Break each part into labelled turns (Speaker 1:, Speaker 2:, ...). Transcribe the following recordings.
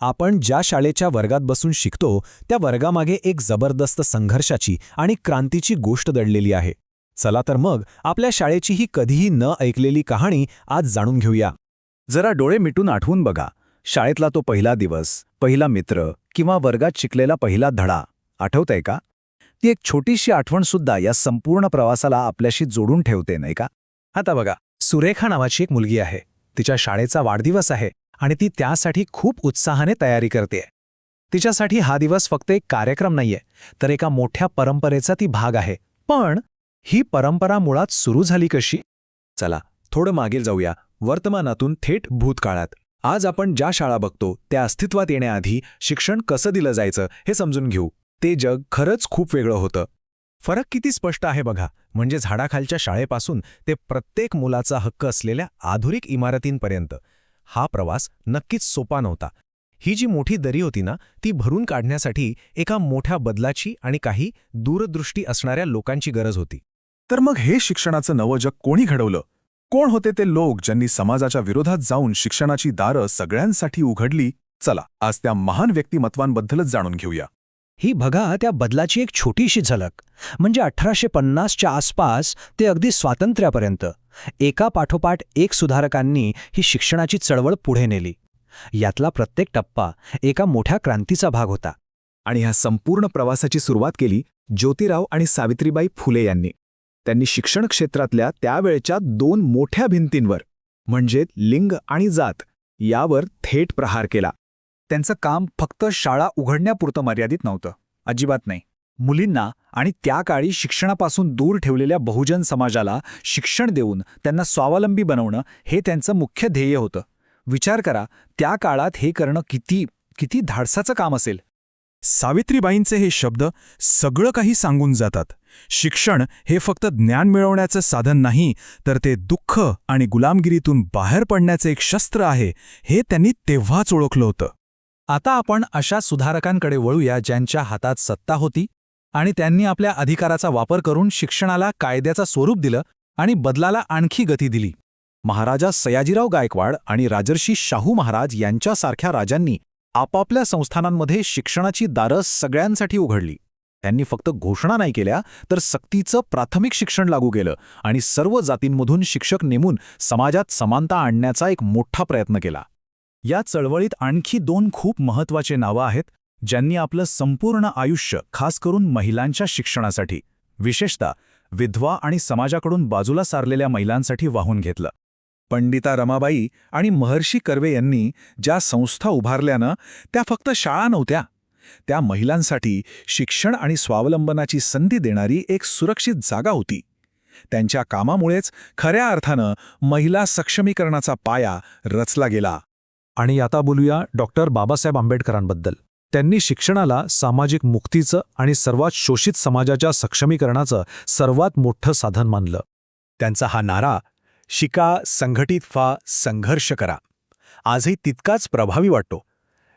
Speaker 1: आपण ज्या शाळेच्या वर्गात बसून शिकतो त्या वर्गामागे एक जबरदस्त संघर्षाची आणि क्रांतीची गोष्ट दडलेली आहे. चला तर मग आपल्या शाळेची ही कधीही न ऐकलेली कहाणी आज जाणून घेऊया.
Speaker 2: जरा डोळे मिटून आठवून बघा. शाळेतला तो पहिला दिवस पहिला मित्र किंवा वर्गात शिकलेला पहिला धडा आठवतंय का? ती एक छोटीशी आठवणसुद्धा या संपूर्ण प्रवासाला आपल्याशी जोडून ठेवते नाही का?
Speaker 1: आता बघा सुरेखा नावाची एक मुलगी आहे. तिच्या शाळेचा वाढदिवस आहे. आणि ती त्यासाठी खूप उत्साहाने तयारी करते. तिच्यासाठी हा दिवस फक्त एक कार्यक्रम नाहीये तर एका मोठ्या परंपरेचा ती भाग आहे. पण ही परंपरा मुळात सुरू झाली कशी? चला थोडं मागे जाऊया वर्तमानातून थेट भूतकाळात. आज आपण ज्या शाळा बघतो त्या अस्तित्वात येण्याआधी शिक्षण कसं दिलं जायचं हे समजून घेऊ. ते जग खरंच खूप वेगळं होतं. फरक किती स्पष्ट आहे बघा म्हणजे झाडाखालच्या शाळेपासून ते प्रत्येक मुलाचा हक्क असलेल्या आधुनिक इमारतींपर्यंत. हा प्रवास नक्कीच सोपा नव्हता. ही जी मोठी दरी होती ना ती भरून काढण्यासाठी एका मोठ्या बदलाची आणि काही दूरदृष्टी असणाऱ्या लोकांची गरज होती.
Speaker 3: तर मग हे शिक्षणाचं नवं जग कोणी घडवलं? कोण होते ते लोक ज्यांनी समाजाच्या विरोधात जाऊन शिक्षणाची दारं सगळ्यांसाठी उघडली? चला आज त्या महान व्यक्तिमत्वांबद्दलच जाणून घेऊया.
Speaker 1: ही बघा त्या बदलाची एक छोटीशी झलक. म्हणजे अठराशे पन्नासच्या आसपास ते अगदी स्वातंत्र्यापर्यंत. एका पाठोपाठ एक सुधारकांनी ही शिक्षणाची चळवळ पुढे नेली. यातला प्रत्येक टप्पा एका मोठ्या क्रांतीचा भाग होता.
Speaker 2: आणि ह्या संपूर्ण प्रवासाची सुरुवात केली ज्योतिराव आणि सावित्रीबाई फुले यांनी. त्यांनी शिक्षण क्षेत्रातल्या त्यावेळच्या दोन मोठ्या भिंतींवर म्हणजे लिंग आणि जात यावर थेट प्रहार केला. त्यांचं काम फक्त शाळा उघडण्यापुरतं मर्यादित नव्हतं. अजिबात नाही. मुलींना आणि त्या काळी शिक्षणापासून दूर ठेवलेल्या बहुजन समाजाला शिक्षण देऊन त्यांना स्वावलंबी बनवणं हे त्यांचं मुख्य ध्येय होतं. विचार करा त्या काळात हे करणं किती किती धाडसाचं काम असेल?
Speaker 3: सावित्रीबाईंचे हे शब्द सगळं काही सांगून जातात. शिक्षण हे फक्त ज्ञान मिळवण्याचं साधन नाही तर ते दुःख आणि गुलामगिरीतून बाहेर पडण्याचं एक शस्त्र आहे हे त्यांनी तेव्हाच ओळखलं होतं.
Speaker 2: आता आपण अशा सुधारकांकडे वळूया ज्यांच्या हातात सत्ता होती आणि त्यांनी आपल्या अधिकाराचा वापर करून शिक्षणाला कायद्याचा स्वरूप दिलं आणि बदलाला आणखी गती दिली. महाराजा सयाजीराव गायकवाड आणि राजर्षी शाहू महाराज यांच्यासारख्या राजांनी आपापल्या संस्थानांमध्ये शिक्षणाची दारं सगळ्यांसाठी उघडली. त्यांनी फक्त घोषणा नाही केल्या तर सक्तीचं प्राथमिक शिक्षण लागू केलं आणि सर्व जातींमधून शिक्षक नेमून समाजात समानता आणण्याचा एक मोठा प्रयत्न केला. या चळवळीत आणखी दोन खूप महत्त्वाचे नावं आहेत ज्यांनी आपलं संपूर्ण आयुष्य खास करून महिलांच्या शिक्षणासाठी विशेषतः विधवा आणि समाजाकडून बाजूला सारलेल्या महिलांसाठी वाहून घेतलं. पंडिता रमाबाई आणि महर्षी कर्वे यांनी ज्या संस्था उभारल्यानं त्या फक्त शाळा नव्हत्या त्या महिलांसाठी शिक्षण आणि स्वावलंबनाची संधी देणारी एक सुरक्षित जागा होती. त्यांच्या कामामुळेच खऱ्या अर्थानं महिला सक्षमीकरणाचा पाया रचला गेला.
Speaker 1: आणि आता बोलूया डॉक्टर बाबासाहेब आंबेडकरांबद्दल. त्यांनी शिक्षणाला सामाजिक मुक्तीचं आणि सर्वात शोषित समाजाच्या सक्षमीकरणाचं सर्वात मोठं साधन मानलं. त्यांचा हा नारा शिका संघटित फा संघर्ष करा. आजही तितकाच प्रभावी वाटतो.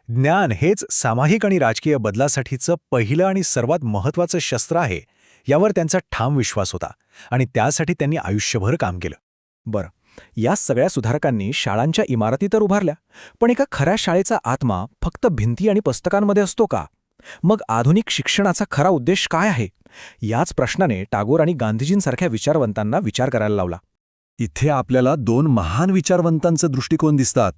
Speaker 1: ज्ञान हेच सामाजिक आणि राजकीय बदलासाठीचं पहिलं आणि सर्वात महत्त्वाचं शस्त्र आहे यावर त्यांचा ठाम विश्वास होता आणि त्यासाठी त्यांनी आयुष्यभर काम केलं. बरं. या सगळ्या सुधारकांनी शाळांच्या इमारती तर उभारल्या पण एका खऱ्या शाळेचा आत्मा फक्त भिंती आणि पुस्तकांमध्ये असतो का? मग आधुनिक शिक्षणाचा खरा उद्देश काय आहे? याच प्रश्नाने टागोर आणि गांधीजींसारख्या विचारवंतांना विचार करायला लावला.
Speaker 3: इथे आपल्याला दोन महान विचारवंतांचे दृष्टिकोन दिसतात.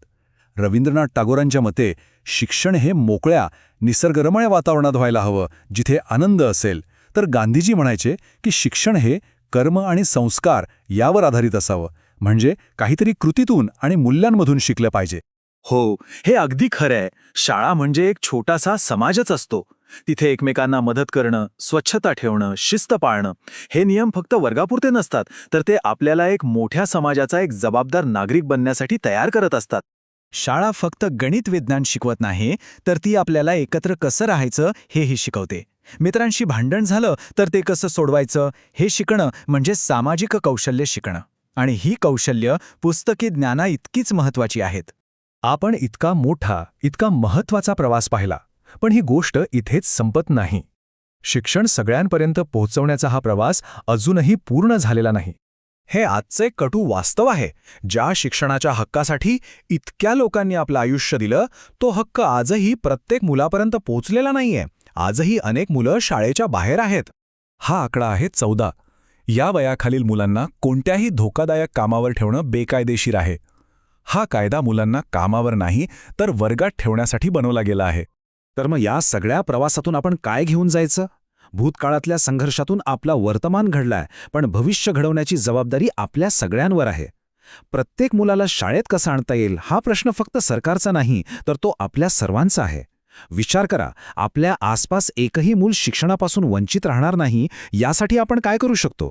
Speaker 3: रवींद्रनाथ टागोरांच्या मते शिक्षण हे मोकळ्या निसर्गरमय वातावरणात व्हायला हवं जिथे आनंद असेल. तर गांधीजी म्हणायचे की शिक्षण हे कर्म आणि संस्कार यावर आधारित असावं. म्हणजे काहीतरी कृतीतून आणि मूल्यांमधून शिकलं पाहिजे.
Speaker 2: हो हे अगदी खरं आहे. शाळा म्हणजे एक छोटासा समाजच असतो. तिथे एकमेकांना मदत करणं स्वच्छता ठेवणं शिस्त पाळणं हे नियम फक्त वर्गापुरते नसतात तर ते आपल्याला एक मोठ्या समाजाचा एक जबाबदार नागरिक बनण्यासाठी तयार करत असतात. शाळा फक्त गणित विज्ञान शिकवत नाही तर ती आपल्याला एकत्र कसं राहायचं हेही शिकवते. मित्रांशी भांडण झालं तर ते कसं सोडवायचं हे शिकणं म्हणजे सामाजिक कौशल्य शिकणं. आणि ही कौशल्य पुस्तकी ज्ञाना इतकीच महत्वाची आहेत.
Speaker 1: आपण इतका मोठा इतका महत्त्वाचा प्रवास पाहिला पण ही गोष्ट इथेच संपत नाही. शिक्षण सगळ्यांपर्यंत पोहोचवण्याचा हा प्रवास अजूनही पूर्ण झालेला नाही. हे आजचे कटू वास्तव आहे ज्या शिक्षणाच्या हक्कासाठी इतक्या लोकांनी आपलं आयुष्य दिलं तो हक्क आजही प्रत्येक मुलापर्यंत पोचलेला नाहीये. आजही अनेक मुलं शाळेच्या बाहेर आहेत.
Speaker 2: हा आकडा आहे चौदा. या वयाखालील मुलांना कोणत्याही धोकादायक कामावर ठेवणं बेकायदेशीर आहे. हा कायदा मुलांना कामावर नाही तर वर्गात ठेवण्यासाठी बनवला गेला आहे.
Speaker 1: तर मग या सगळ्या प्रवासातून आपण काय घेऊन जायचं? भूतकाळातल्या संघर्षातून आपला वर्तमान घडलाय पण भविष्य घडवण्याची जबाबदारी आपल्या सगळ्यांवर आहे. प्रत्येक मुलाला शाळेत कसं आणता येईल हा प्रश्न फक्त सरकारचा नाही तर तो आपल्या सर्वांचा आहे. विचार करा आपल्या आसपास एकही मूल शिक्षणापासून वंचित राहणार नाही यासाठी आपण काय करू शकतो?